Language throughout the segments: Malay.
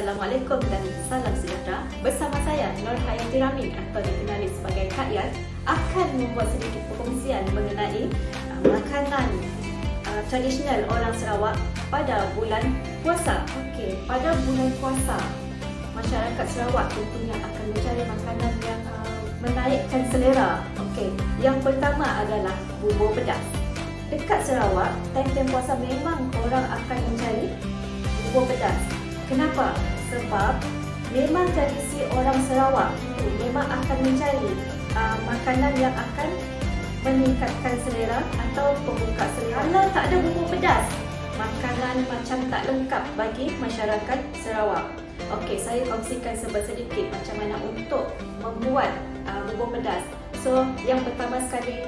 Assalamualaikum dan salam sejahtera. Bersama saya Nur Hayati Ramin atau dikenali sebagai Kak Yan akan membuat sedikit perkongsian mengenai uh, makanan uh, tradisional orang Sarawak pada bulan puasa. Okey, pada bulan puasa masyarakat Sarawak tentunya akan mencari makanan yang uh, menaikkan selera. Okey, yang pertama adalah bubur pedas. Dekat Sarawak, time-time puasa memang orang akan mencari bubur pedas. Kenapa? Sebab memang tradisi orang Sarawak itu memang akan mencari uh, makanan yang akan meningkatkan selera atau pembuka selera. Kalau tak ada bubur pedas, makanan macam tak lengkap bagi masyarakat Sarawak. Okey, saya kongsikan sedikit macam mana untuk membuat uh, bubur pedas. So, yang pertama sekali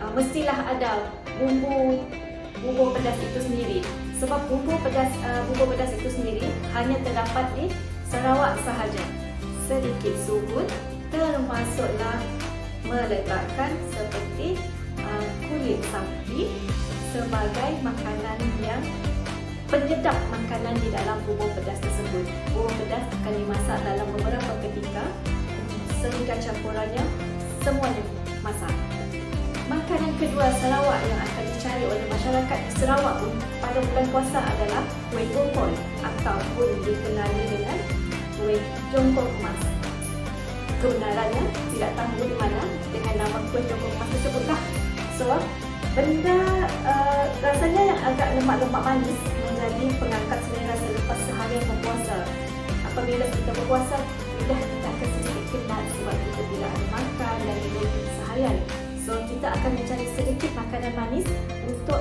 uh, mestilah ada bumbu bubur pedas itu sendiri sebab bubur pedas uh, bubur pedas itu sendiri hanya terdapat di Sarawak sahaja. Sedikit subur termasuklah meletakkan seperti uh, kulit sapi sebagai makanan yang penyedap makanan di dalam bubur pedas tersebut. Bubur pedas akan dimasak dalam beberapa ketika sehingga campurannya semuanya masak. Makanan kedua Sarawak yang akan dicari oleh masyarakat Sarawak pada bulan puasa adalah kuih jongkol ataupun dikenali dengan kuih jongkol emas. Kebenarannya tidak tahu di mana dengan nama kuih jongkol emas tersebutlah. So, benda uh, rasanya yang agak lemak-lemak manis menjadi pengangkat selera selepas seharian berpuasa. Apabila kita berpuasa, lidah kita akan sedikit kenal sebab kita tidak ada makan dan minum seharian. So, kita akan mencari sedikit makanan manis untuk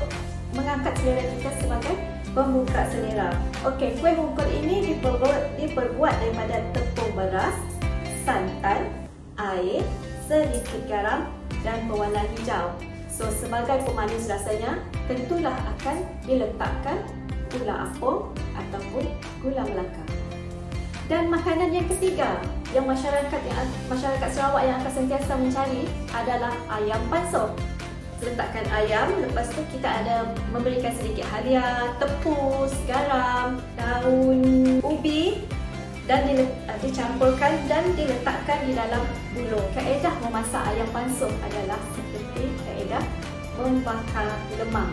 mengangkat selera kita sebagai pembuka selera. Okey, kuih mungkul ini diperbuat, diperbuat daripada tepung beras, santan, air, sedikit garam dan pewarna hijau. So, sebagai pemanis rasanya, tentulah akan diletakkan gula apung ataupun gula melaka. Dan makanan yang ketiga yang masyarakat yang masyarakat Sarawak yang akan sentiasa mencari adalah ayam panso. Letakkan ayam, lepas tu kita ada memberikan sedikit halia, tepus, garam, daun ubi dan dicampurkan dan diletakkan di dalam bulung. Kaedah memasak ayam panso adalah seperti kaedah membakar lemang.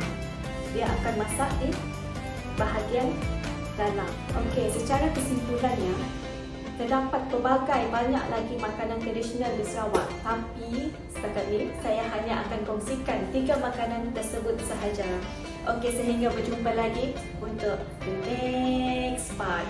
Dia akan masak di bahagian dalam. Okey, secara kesimpulannya, terdapat pelbagai banyak lagi makanan tradisional di Sarawak. Tapi setakat ini saya hanya akan kongsikan tiga makanan tersebut sahaja. Okey, sehingga berjumpa lagi untuk the next part.